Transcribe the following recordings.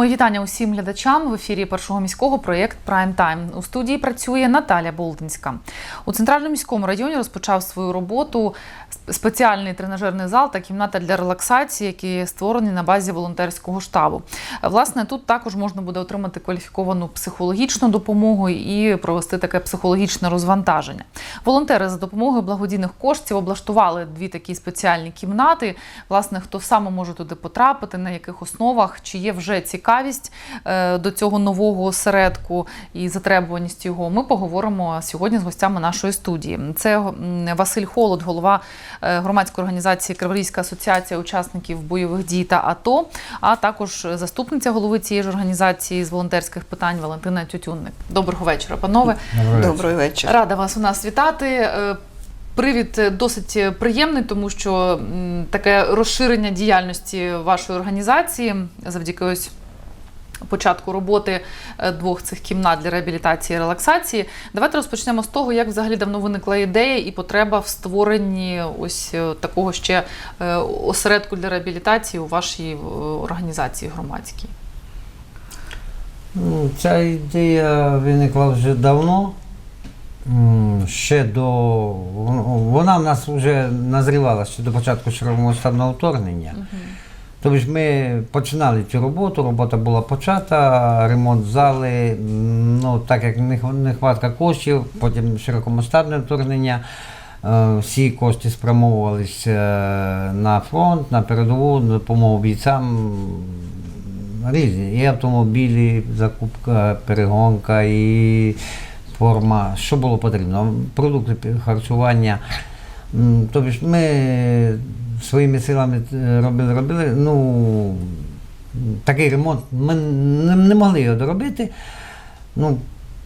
Мої вітання усім глядачам в ефірі першого міського проєкт Прайм Тайм. У студії працює Наталя Болдинська. У центральному міському районі розпочав свою роботу спеціальний тренажерний зал та кімната для релаксації, які створені на базі волонтерського штабу. Власне, тут також можна буде отримати кваліфіковану психологічну допомогу і провести таке психологічне розвантаження. Волонтери за допомогою благодійних коштів облаштували дві такі спеціальні кімнати. Власне, хто саме може туди потрапити, на яких основах, чи є вже цікавість е, до цього нового осередку і затребуваність його. Ми поговоримо сьогодні з гостями нашої студії. Це Василь Холод, голова е, громадської організації Криворізька асоціація учасників бойових дій та АТО, а також заступниця голови цієї ж організації з волонтерських питань Валентина Тютюнник. Доброго вечора, панове. Добрий вечір. Рада вас у нас вітати. Е, Привід досить приємний, тому що таке розширення діяльності вашої організації завдяки ось початку роботи е, двох цих кімнат для реабілітації і релаксації. Давайте розпочнемо з того, як взагалі давно виникла ідея і потреба в створенні ось е, такого ще е, осередку для реабілітації у вашій організації громадській. Ну, Ця ідея виникла вже давно. Ще до. Вона в нас вже назрівала ще до початку широкомасштабного вторгнення. Тобто ми починали цю роботу, робота була почата, ремонт зали, ну так як нех- нехватка коштів, потім широкомасштабне вторгнення. е, Всі кошти спрямовувалися е, на фронт, на передову, на допомогу бійцям різні. І автомобілі, закупка, перегонка, і форма, що було потрібно, продукти харчування. Тобто ми своїми силами е, робили, робили. Ну, такий ремонт ми не, не могли його доробити. Ну,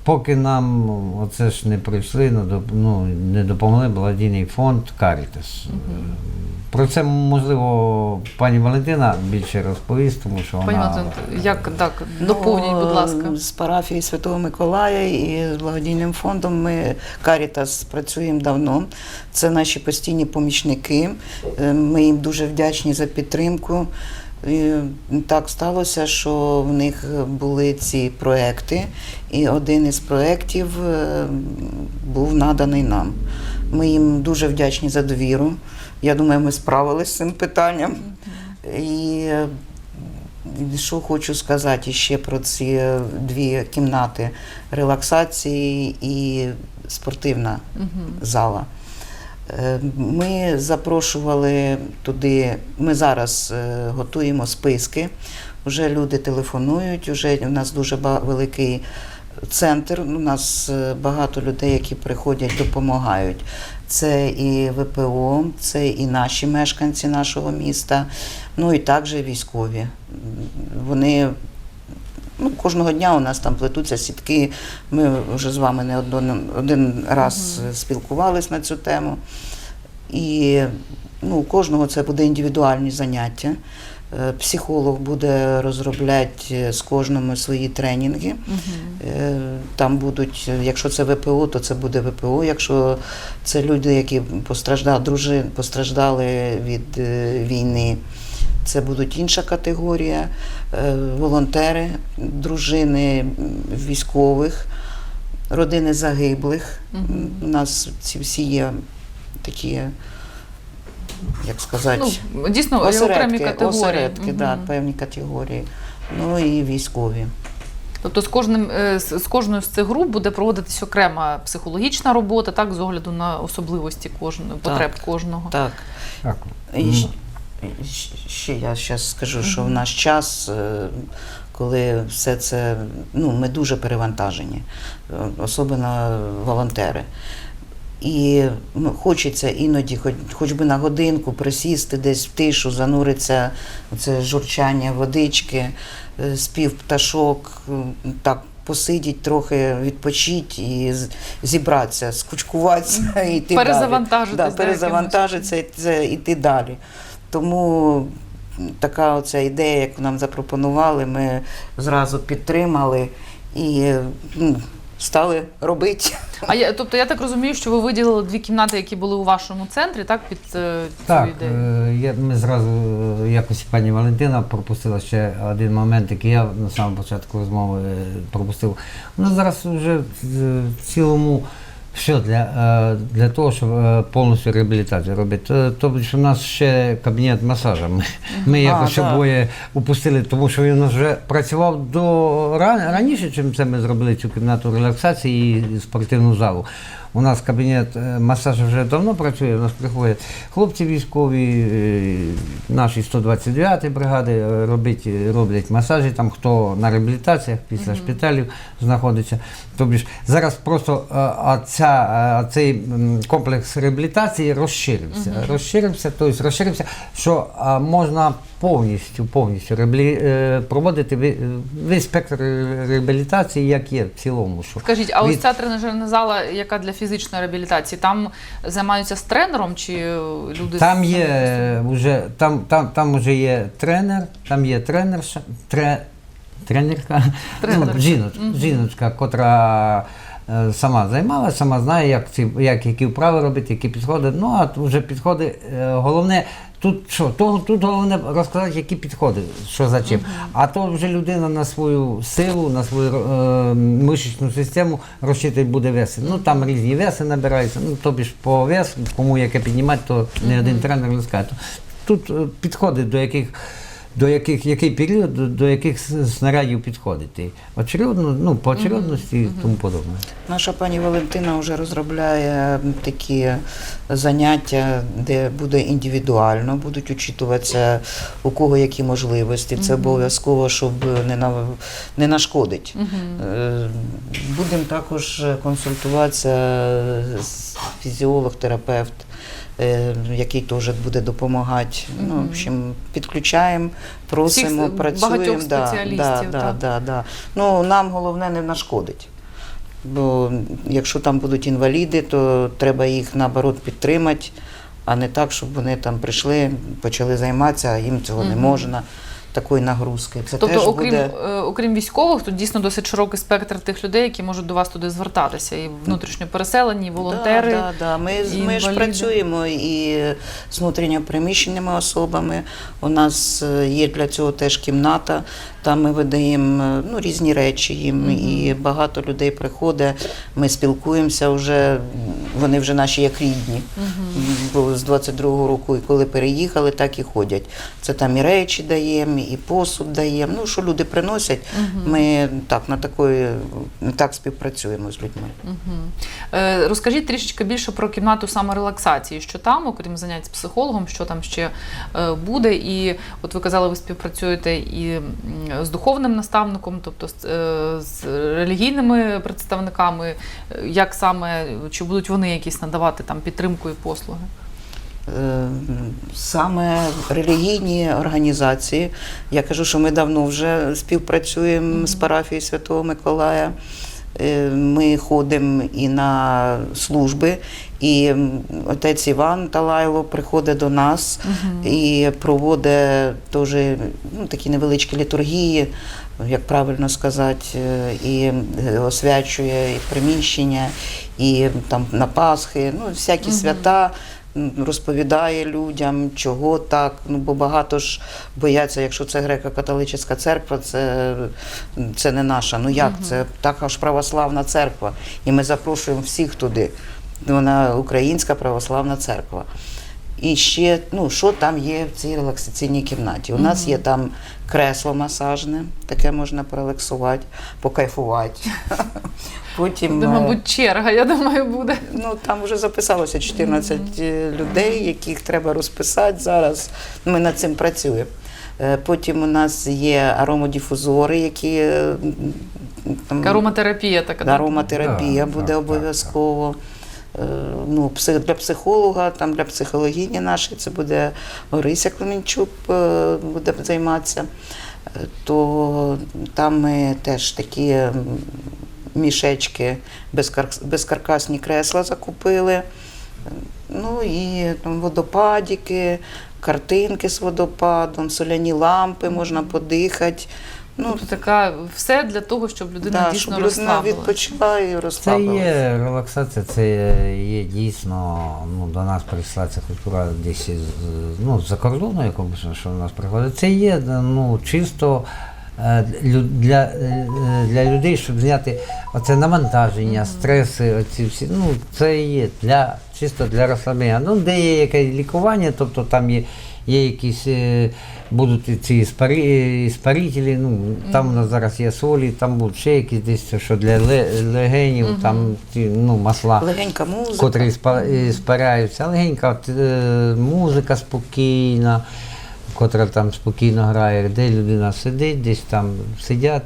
поки нам оце ж не прийшли, ну, не допомогли благодійний фонд Карітас. Про це, можливо, пані Валентина більше розповість, тому що Пані вона... Валентин, як так доповніть, будь ласка. Ну, З парафії Святого Миколая і з благодійним фондом ми Карітас працюємо давно. Це наші постійні помічники. Е, Ми їм дуже вдячні за підтримку. І так сталося, що в них були ці проекти, і один із проєктів е, був наданий нам. Ми їм дуже вдячні за довіру. Я думаю, ми справилися з цим питанням. І е, що хочу сказати ще про ці дві кімнати релаксації і спортивна зала. Е, Ми запрошували туди, ми зараз е, готуємо списки. Вже люди телефонують, вже у нас дуже великий центр. У нас е, багато людей, які приходять, допомагають. Це і ВПО, це і наші мешканці нашого міста, ну і також військові. Вони ну, кожного дня у нас там плетуться сітки. Ми вже з вами не один, один раз спілкувались на цю тему. І ну, у кожного це буде індивідуальні заняття. Е, Психолог буде розробляти з кожному свої тренінги. Е, Там будуть, е, якщо це ВПО, то це буде ВПО. Якщо це люди, які постраждали, дружин, постраждали від е, війни, це будуть інша категорія. Е, Волонтери, дружини військових, родини загиблих. У нас ці всі є такі, як сказати, Ну, дійсно, є окремі осередки, категорії. осередки Мгм. да, певні категорії. Ну і військові. Тобто з кожним е, з кожною з цих груп буде проводитись окрема психологічна робота, так з огляду на особливості кожної потреб кожного. Так. Так. І ще я зараз скажу, що в наш час, е, коли все це, ну, ми дуже перевантажені, особливо волонтери. І ну, хочеться іноді, хоч, хоч би на годинку присісти десь в тишу, зануриться це журчання водички, е, спів пташок, так посидіть трохи, відпочити і зібратися, скучкуватися і йти далі. Перезавантажитись, Да, перезавантажитися і йти далі. Тому така оця ідея, яку нам запропонували, ми зразу підтримали і ну, стали робити. А я, тобто я так розумію, що ви виділили дві кімнати, які були у вашому центрі, так, під е, цю Так, ідею? е, я, ми зразу е, якось пані Валентина пропустила ще один момент, який я на самому початку розмови е, пропустив. У нас зараз вже в цілому все для, е, для того, щоб е, повністю реабілітацію робити. Е, Тобто що у нас ще кабінет масажа. Ми, ми якось обоє упустили, тому що він у нас вже працював до ран- раніше, чим це ми зробили цю кімнату релаксації і спортивну залу. У нас кабінет е, масажу вже давно працює. У нас приходять хлопці військові, е, наші 129 бригади е, робить, роблять масажі, там хто на реабілітаціях після шпиталів знаходиться. Тобто зараз просто а ця, а цей комплекс реабілітації розширився. Розширився, тобто розширився, що а, можна повністю, повністю реабілі... е, проводити весь спектр реабілітації, як є в цілому. Що Скажіть, а ось ця тренажерна зала, яка для фізичної реабілітації, там займаються з тренером чи люди Там є вже там, там, там вже є тренер, там є тренерша, тре, тренерка, Тренерка. Ну, жіноч, жіночка, котра сама займалася, сама знає, як, ці, як які вправи робити, які підходи. Ну а вже підходи. е, Головне, тут що? То, тут головне розказати, які підходи, що за чим. А то вже людина на свою силу, на свою е, мишечну систему розчитати буде веси. Ну там різні веси набираються. Ну тобі ж по весу, кому яке піднімати, то не один тренер не скаже. Тут е, підходи до яких. До яких який період, до, до яких снарядів підходити? Очередно, ну, по очередності і тому подобне. Наша пані Валентина вже розробляє такі заняття, де буде індивідуально, будуть учитуватися у кого які можливості. Це обов'язково, щоб не, на, не нашкодить. Е, Будемо також консультуватися з фізіолог, терапевт. Е, Який теж буде допомагати. Ну, в общем, підключаємо, просимо, Всіх, працюємо. багатьох да, спеціалістів, Да, да, так. да, да. Ну, нам головне не нашкодить. Бо якщо там будуть інваліди, то треба їх наоборот підтримати, а не так, щоб вони там прийшли, почали займатися, а їм цього не можна, такої нагрузки. Це Тобто, теж окрім, буде. е, окрім військових, тут дійсно досить широкий спектр тих людей, які можуть до вас туди звертатися. І внутрішньо переселені, і волонтери. Да, да, да. Ми, і ми ж працюємо і з внутрішньопереміщеними особами. У нас е, є для цього теж кімната. Там ми видаємо е, ну, різні речі їм. І багато людей приходить. Ми спілкуємося вже. Вони вже наші як рідні. Бо з 22-го року, і коли переїхали, так і ходять. Це там і речі даємо, і посуд даємо. Ну, що люди приносять, ми так на такої так співпрацюємо з людьми. Е, Розкажіть трішечки більше про кімнату саморелаксації, що там, окрім занять з психологом, що там ще е, буде. І от ви казали, ви співпрацюєте і з духовним наставником, тобто з, е, релігійними представниками. Е, Як саме чи будуть вони якісь надавати там підтримку і послуги? Е, Саме релігійні організації. Я кажу, що ми давно вже співпрацюємо з парафією Святого Миколая. Е, Ми ходимо і на служби, і отець Іван Талайло приходить до нас і проводить теж ну, такі невеличкі літургії, як правильно сказати, е, і е, освячує і приміщення, і там на Пасхи, ну, всякі свята. м, розповідає людям, чого так. Ну, бо багато ж бояться, якщо це греко-католицька церква, це, це не наша. Ну як це? Така ж православна церква. І ми запрошуємо всіх туди. Вона українська православна церква. І ще, ну, що там є в цій релаксаційній кімнаті? У нас є там кресло масажне, таке можна порелаксувати, покайфувати. Потім, Де, е, мабуть, черга, я думаю, буде. Ну там вже записалося 14 людей, яких треба розписати зараз. Ми над цим працюємо. Е, Потім у нас є аромодіфузори, які е, там, Ароматерапія така. ароматерапія Да, буде так, обов'язково. Е, Ну, для психолога, там для психологіні нашої, це буде Орися Клеменчук е, буде займатися. Е, То там ми теж такі мішечки, безкаркасні кресла закупили. Ну і там водопадики, картинки з водопадом, соляні лампи можна подихати. Ну, така все для того, щоб людина да, дійсно щоб людина відпочила і Це є релаксація, це є дійсно. Ну, до нас прийшла ця культура десь із ну, з-за кордону, якомусь, що до нас приходить. Це є ну, чисто е, для, е, для людей, щоб зняти оце навантаження, стреси, оці всі. Ну, це є для, чисто для розслаблення. Ну, де є якесь лікування, тобто там є. Є якісь е, будуть ці іспарі, спарителі, ну там у нас зараз є солі, там будуть ще якісь десь що для ле- легенів, там ті, ну, масла, Легенька музика. котрі спа- е. Легенька от, е, музика спокійна, котра там спокійно грає, де людина сидить, десь там сидять.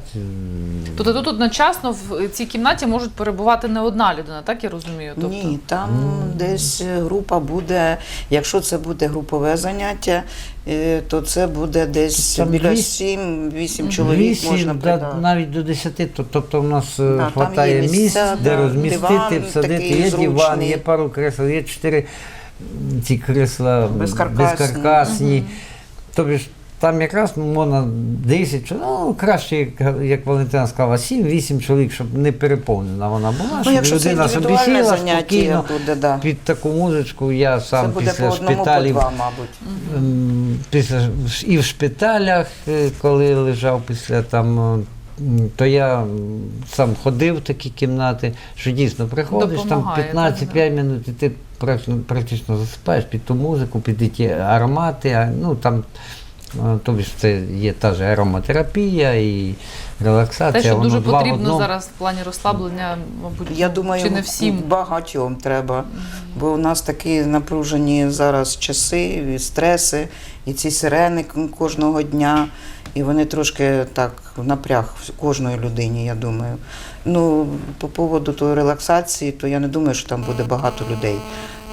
Тобто тут одночасно в цій кімнаті можуть перебувати не одна людина, так я розумію? Тобто, Ні, там десь група буде, якщо це буде групове заняття, е, то це буде десь там біля 7-8 чоловік Вісім, можна да, придати. навіть до 10, то- тобто в нас е, Да, там хватає є місць, місця, де да, розмістити, диван всадити. такий Є диван, зручний. є пару кресел, є чотири м, ці кресла м, Безкаркасні. безкаркасні. Тобто ж там якраз можна 10, чи- ну краще, як- як Валентина сказала, 7-8 чоловік, щоб не переповнена вона була, Ну, щоб якщо це людина собі індивідуальне сіла заняття спокійно буде, да. під таку музичку. Я це сам буде по після одному, по шпиталів два, мабуть. Ем, Після і в шпиталях, е, коли лежав після там, е, то я сам ходив в такі кімнати, що дійсно приходиш там 15-5 минут, і ти практично, практично засипаєш під ту музику, під ті аромати. а, Ну там тобі ж це є та ж ароматерапія і релаксація. Те, що воно дуже два в потрібно одному. зараз в плані розслаблення, мабуть, Я думаю, чи не всім. багатьом треба. Бо у нас такі напружені зараз часи, і стреси, і ці сирени кожного дня. І вони трошки так в напряг кожної людині, я думаю. Ну, по поводу тої релаксації, то я не думаю, що там буде багато людей.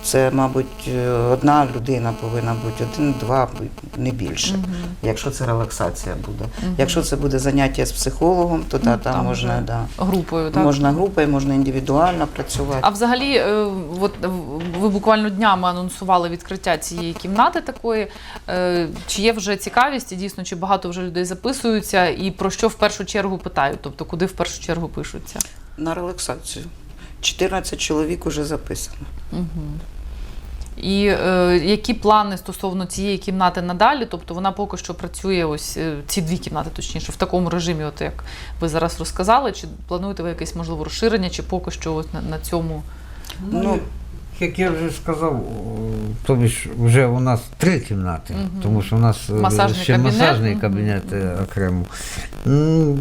Це, мабуть, е, одна людина повинна бути, один-два, не більше. Якщо це релаксація буде. Якщо це буде заняття з психологом, то да, Ну, там, там можна, да. групою, так? можна групою, можна індивідуально працювати. А взагалі, е, от ви буквально днями анонсували відкриття цієї кімнати такої. Е, Чи є вже цікавість і дійсно, чи багато вже людей записуються, і про що в першу чергу питають? Тобто, куди в першу чергу пишуться? На релаксацію. 14 чоловік уже записано. І е, які плани стосовно цієї кімнати надалі? Тобто вона поки що працює ось е, ці дві кімнати, точніше, в такому режимі, от як ви зараз розказали. Чи плануєте ви якесь можливо розширення, чи поки що ось на, на цьому? Ну, Ну, як я вже сказав, тобі ж вже у нас три кімнати, тому що у нас е, Масажний ще кабінет, масажний кабінет е, окремо. М,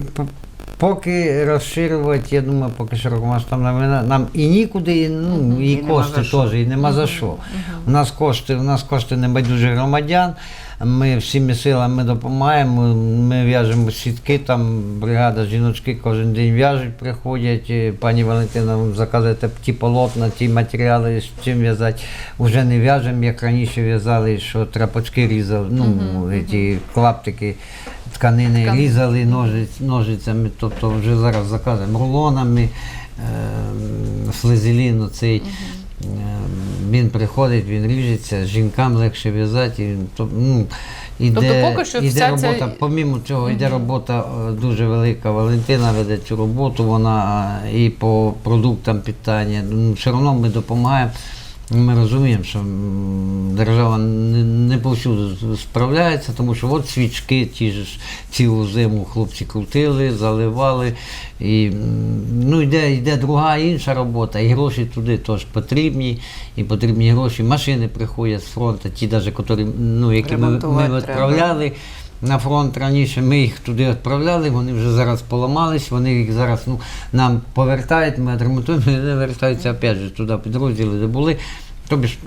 Поки розширювати, я думаю, поки широкомасштабна війна, нам і нікуди, і, ну, і, І кошти теж, і нема за що. У нас кошти, у нас кошти небайдужих громадян. Ми всіми силами допомагаємо. Ми в'яжемо сітки, там бригада жіночки кожен день в'яжуть, приходять. Пані Валентина заказує ті полотна, ті матеріали, з чим в'язати. Уже не в'яжемо, як раніше в'язали, що трапочки різали, ну, ті клаптики. Тканини Тканини. різали ножиць, ножицями, тобто вже зараз заказуємо рулонами, е, флезелін цей. Е, Він приходить, він ріжеться, жінкам легше в'язати. Ну, іде, Тобто поки що іде вся ця- помімо цього, йде робота е, дуже велика. Валентина веде цю роботу, вона е, і по продуктам питання. Ну, Все одно ми допомагаємо. Ми розуміємо, що держава не, не повсюди справляється, тому що от свічки ті ж цілу зиму хлопці крутили, заливали. І, ну, йде, йде друга інша робота, і гроші туди теж потрібні, і потрібні гроші. Машини приходять з фронту, ті, навіть, які, ну, які ми, ми відправляли на фронт раніше, ми їх туди відправляли, вони вже зараз поламались, вони їх зараз ну, нам повертають, ми відремонтуємо, і вони вертаються опять же туди підрозділи, де були. Тобі ж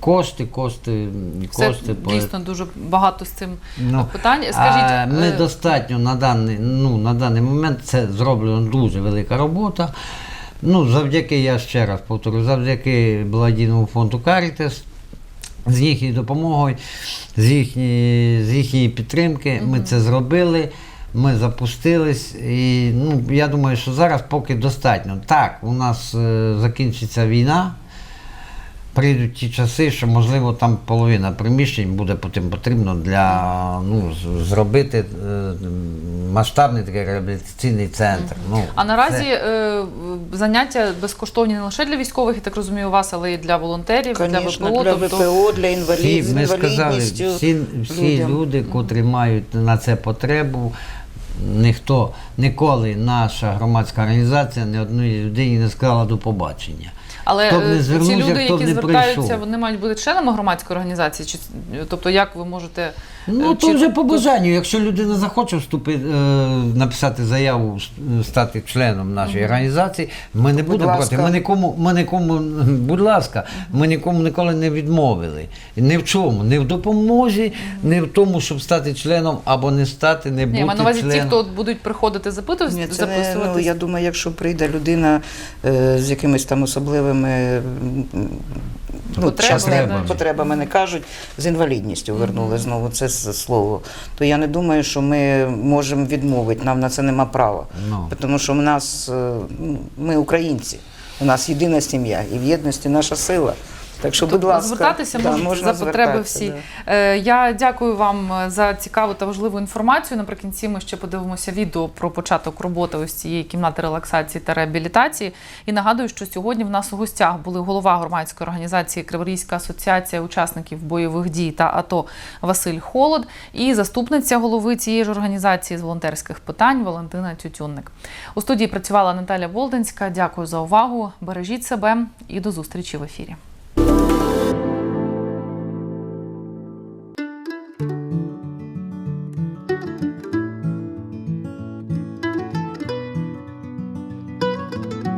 кошти, кошти, Це кошти. по- дійсно дуже багато з цим Ну, питань. Скажіть, ми е, достатньо на даний, ну, на даний момент це зроблена дуже велика робота. Ну, завдяки, я ще раз повторю, завдяки благодійному фонду Caritas, з їхньою допомогою, з їхньої, з їхньої підтримки ми це зробили. Ми запустились, і ну, я думаю, що зараз поки достатньо. Так, у нас е, закінчиться війна, прийдуть ті часи, що можливо там половина приміщень буде потім потрібно для ну, зробити е, масштабний такий реабілітаційний центр. Ну, А наразі це- е, заняття безкоштовні не лише для військових, я так розумію, у вас, але й для волонтерів, для Звісно, ВПО. для тобто для інвалідів, ми сказали, всі, всі людям. люди, котрі мають на це потребу, ніхто ніколи наша громадська організація ні одної людині не сказала до побачення. Але Хто б не е, ці люди, хто б які звертаються, прийшов. вони мають бути членами громадської організації. Чи тобто, як ви можете Ну, е, то чи- вже по бажанню. Якщо людина захоче вступити, е, написати заяву, с- стати членом нашої організації, ми не будемо ласка. проти. Ми нікому, ми нікому, будь ласка, ми нікому ніколи не відмовили. Ні в чому, не в допомозі, не в тому, щоб стати членом або не стати, не бути Ні, маю на увазі ті, членом. хто будуть приходити запитувати, Ні, це не, ну, записуватись. я думаю, якщо прийде людина е, з якимись там особливими м, ну, Потребами, потребами не кажуть, з інвалідністю вернули знову це слово, то я не думаю, що ми можемо відмовити, нам на це нема права. No. Тому що в нас, е, ну, ми українці, у нас єдина сім'я і в єдності наша сила. Так що, будь ласка, звертатися да, можуть можна за потреби всі. да. Е, Я дякую вам е, за цікаву та важливу інформацію. Наприкінці ми ще подивимося відео про початок роботи ось цієї кімнати релаксації та реабілітації. І нагадую, що сьогодні в нас у гостях були голова громадської організації Криворізька асоціація учасників бойових дій та АТО Василь Холод і заступниця голови цієї ж організації з волонтерських питань Валентина Тютюнник. У студії працювала Наталя Болдинська. Дякую за увагу. Бережіть себе і до зустрічі в ефірі.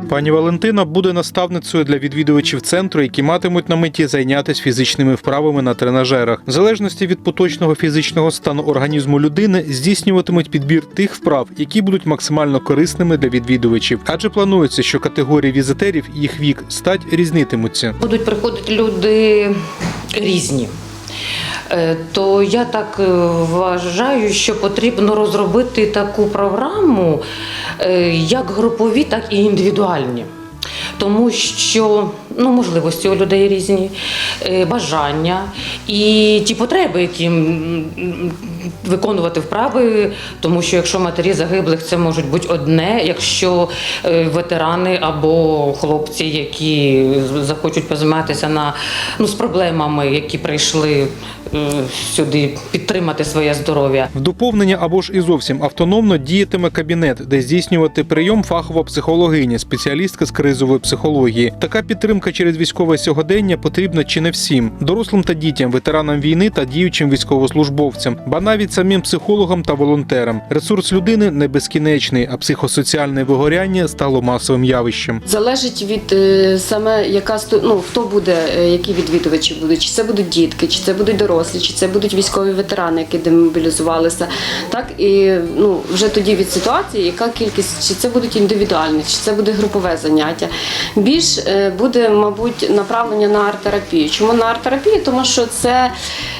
Пані Валентина буде наставницею для відвідувачів центру, які матимуть на меті зайнятися фізичними вправами на тренажерах. В залежності від поточного фізичного стану організму людини здійснюватимуть підбір тих вправ, які будуть максимально корисними для відвідувачів. Адже планується, що категорії візитерів їх вік стать різнитимуться. Будуть приходити люди різні. Е, То я так е, вважаю, що потрібно розробити таку програму, е, як групові, так і індивідуальні. Тому що ну, можливості у людей різні, е, бажання і ті потреби, які виконувати вправи, тому що якщо матері загиблих, це можуть бути одне, якщо е, ветерани або хлопці, які захочуть позайматися на ну, з проблемами, які прийшли е, сюди підтримати своє здоров'я. В доповнення або ж і зовсім автономно діятиме кабінет, де здійснювати прийом фахова психологиня, спеціалістка з кризової психології. Така підтримка через військове сьогодення потрібна чи не всім дорослим та дітям, ветеранам війни та діючим військовослужбовцям, ба навіть самим психологам та волонтерам. Ресурс людини не безкінечний, а психосоціальне вигоряння стало масовим явищем. Залежить від е, саме яка ну, хто буде, е, які відвідувачі будуть, чи це будуть дітки, чи це будуть дорослі, чи це будуть військові ветерани, які демобілізувалися. Так і ну вже тоді від ситуації, яка кількість, чи це будуть індивідуальні, чи це буде групове заняття. Більш е, буде, мабуть, направлення на арт-терапію. Чому на арт-терапію? Тому що це,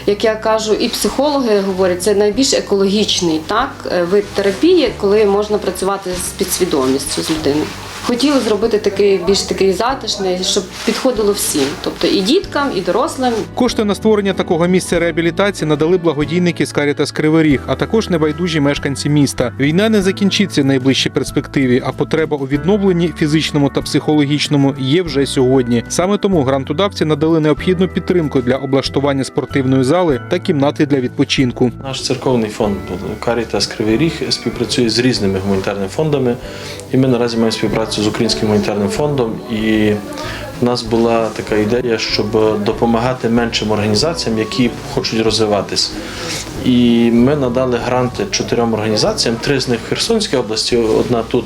як я кажу, і психологи говорять, це найбільш екологічний так е, вид терапії, коли можна працювати з підсвідомістю з людиною. Хотіли зробити такий більш такий затишний, щоб підходило всім, тобто і діткам, і дорослим, Кошти на створення такого місця реабілітації надали благодійники з Карітас Кривий Ріг, а також небайдужі мешканці міста. Війна не закінчиться в найближчій перспективі, а потреба у відновленні фізичному та психологічному є вже сьогодні. Саме тому грантодавці надали необхідну підтримку для облаштування спортивної зали та кімнати для відпочинку. Наш церковний фонд Карітас Кривий Ріг співпрацює з різними гуманітарними фондами, і ми наразі маємо співпрацю з Українським гуманітарним фондом. І в нас була така ідея, щоб допомагати меншим організаціям, які хочуть розвиватись. І ми надали гранти чотирьом організаціям, три з них в Херсонській області, одна тут.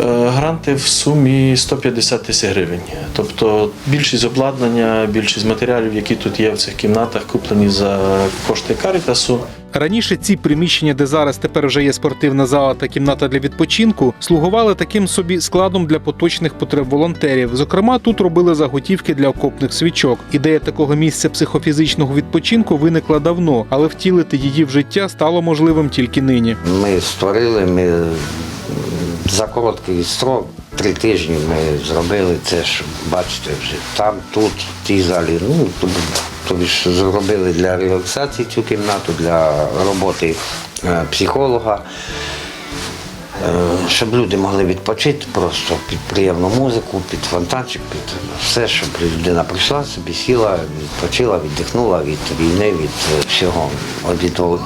Е, Гранти в сумі 150 тисяч гривень. Тобто більшість обладнання, більшість матеріалів, які тут є в цих кімнатах, куплені за кошти Карітасу. Раніше ці приміщення, де зараз тепер вже є спортивна зала та кімната для відпочинку, слугували таким собі складом для поточних потреб волонтерів. Зокрема, тут робили заготівки для окопних свічок. Ідея такого місця психофізичного відпочинку виникла давно, але втілити її в життя стало можливим тільки нині. Ми створили, ми за короткий строк, три тижні ми зробили це, що бачите вже там, тут, в тій залі. Ну, тобі, тобі ж зробили для релаксації цю кімнату, для роботи е, психолога. Е, Щоб люди могли відпочити просто під приємну музику, під фонтанчик, під все, щоб людина прийшла собі, сіла, відпочила, віддихнула від війни, від е, всього,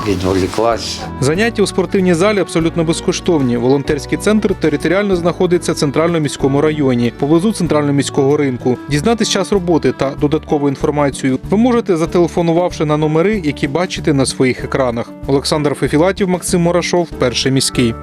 відволіклась. Заняття у спортивній залі абсолютно безкоштовні. Волонтерський центр територіально знаходиться в центральному міському районі, поблизу центрального міського ринку. Дізнатись час роботи та додаткову інформацію ви можете зателефонувавши на номери, які бачите на своїх екранах. Олександр Фефілатів, Максим Мурашов, перший міський.